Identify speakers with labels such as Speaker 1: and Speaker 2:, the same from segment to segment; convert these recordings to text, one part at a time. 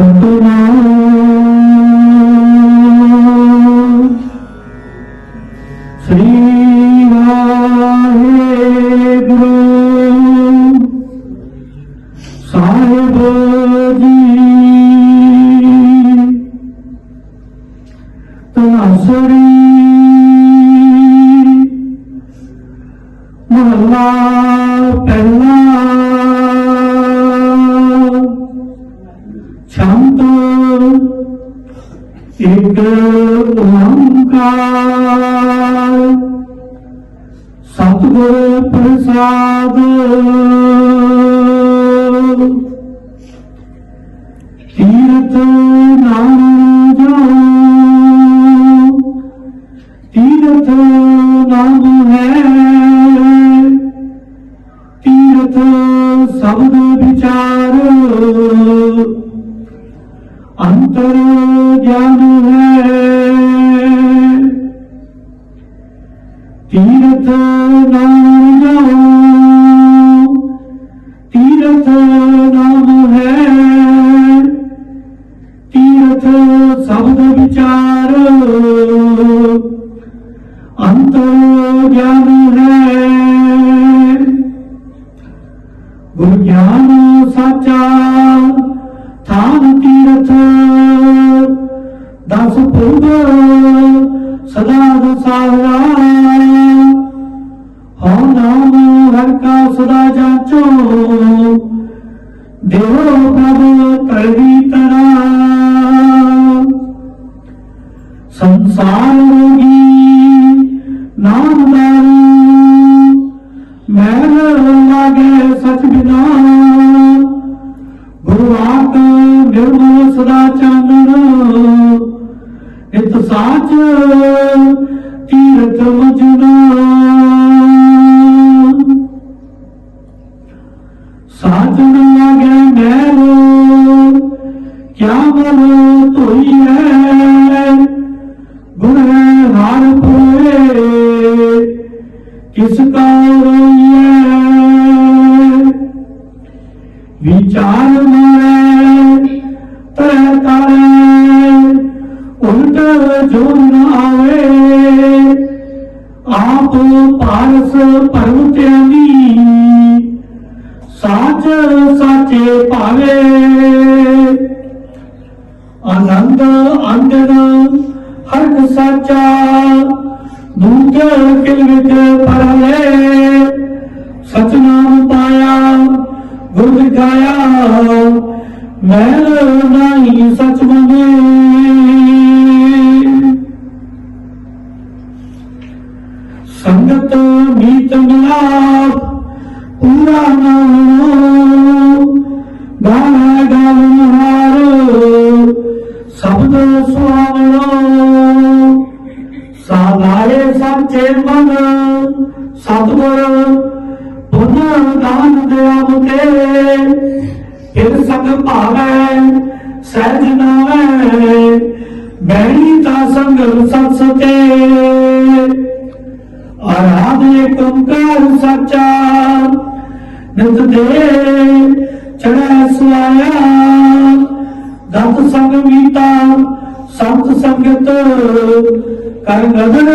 Speaker 1: ਸਤਨਾਮ ਸ੍ਰੀ ਸਤਿਗੁਰ ਪ੍ਰਸਾਦ ਤੀਰਥ ਨਾਮ ਜਾਓ ਤੀਰਥ ਨਾਮ ਹੈ ਤੀਰਥ ਸ਼ਬਦ ਵਿਚਾਰ। ਤੀਰਥ ਨਾਮ ਜਾਓ ਤੀਰਥ ਨਾਮ ਹੈ ਤੀਰਥ ਸ਼ਬਦ ਵਿਚਾਰ ਅੰਤਰ ਗਿਆਨ ਹੈ ਗੁਰ ਗਿਆਨ ਸਾਚਾ ਥਾਨ ਤੀਰਥ ਦਸ ਪੁਰਬ ਸਦਾ ਦਸਾਰਾ ਸਦਾ ਜਾਚੋ। ਦੇਵੋ ਪ੍ਰਭ ਕਰਵੀ ਤਰਾ ਸੰਸਾਰ ਰੋਗੀ ਨਾਮ ਦਾਰੂ ਮੈਲ ਲਾਗੇ ਸਚ ਬਿਨਾ। ਗੁਰੂ ਆਪ ਨਿਰਮਲ ਸਦਾ ਚਾਨਣ। ਇਤ ਸਾਚ ਤੀਰਥ ਮਜਨਾ। ਸਾਜਨ ਲਾਗੇ ਮੈਲ ਕਿਆ ਮਨ ਧੋਈ ਹੈ? ਹਾਰ ਪੂਰੇ ਕਿਸ ਕਾ ਰੋਈਐ ਵਿਚਾਰ ਮਾਰੇ ਤਰੇ ਤਾਰੇ ਉਲਟ ਜੋ ਨ ਆਵੇ, ਆਪ ਪਾਰਸ ਪਰਮਤਿਆਨੀ ਸਾਚ ਸਾਚੇ ਭਾਵੇ। ਆਨੰਦ ਅੰਜਨ ਹਰ ਸਾਚਾ, ਦੂਜ ਕਿਲ ਵਿੱਚ ਪਰਲੇ। ਸਤਨਾਮ ਪਾਇਆ ਗੁਰ ਦਿਖਾਇਆ ਮੈਲ ਸਾਲਾਏ ਮਨ ਸਤਿਗੁਰ ਪੁਨ ਦਾਨ ਦਿਆ ਮੁਕੇ ਫਿਰ ਸੰਗ ਭਾਵੈ, ਸਹਿਜ ਨਾਵੈ ਬੈਣੀ ਤਾਂ ਸੰਗ ਸਤ ਸਤੇ। ਆਰਾਧ ਏਕ ਓੰਕਾਰ ਸੱਚਾ, ਨਿਤ ਦੇ ਚੜ੍ਹੈ ਸੁਆਇਆ। ਦਤ ਸੰਗ ਮੀਤਾ, ਸੰਤ ਸੰਗਤ ਕਰ ਗਗਨ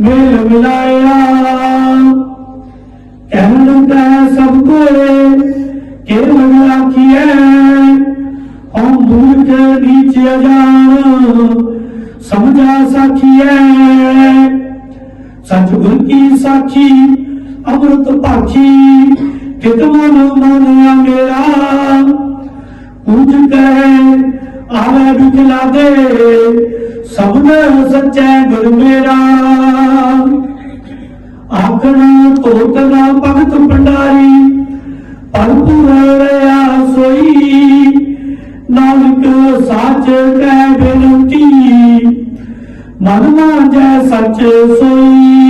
Speaker 1: ਮੇਲ ਮਿਲਾਇਆ। ਕਹਿਣ ਲੱਗਾ ਸਭ ਕੋਏ ਕੇਵਲ ਆਖੀਐ, ਹਉ ਮੂਰਖ ਨੀਚ ਅਜਾਨ, ਸਮਝਾ ਸਾਖੀਐ। ਸਤਿਗੁਰ ਕੀ ਸਾਖੀ, ਅੰਮ੍ਰਿਤ ਭਾਖੀ ਕਿਤ ਮਨ ਮਨਿਆ ਮੇਰਾ। ਪੂਜ ਕਹੇ ਆਵੇ ਦੁਖ ਲਾਗੇ ਸਭਨ ਸੱਚੈ ਗੁਰ ਮੇਰਾ। ਆਖਣਾ ਤੋਤ ਨਾ ਭਗਤ ਭੰਡਾਰੀ ਪਰਪੁਰ ਰਿਆ ਸੋਈ। ਨਾਨਕ ਸਾਚ ਕਹਿ ਬੇਨਤੀ, ਮਨ ਮਾਜੈ ਸੱਚ ਸੋਈ।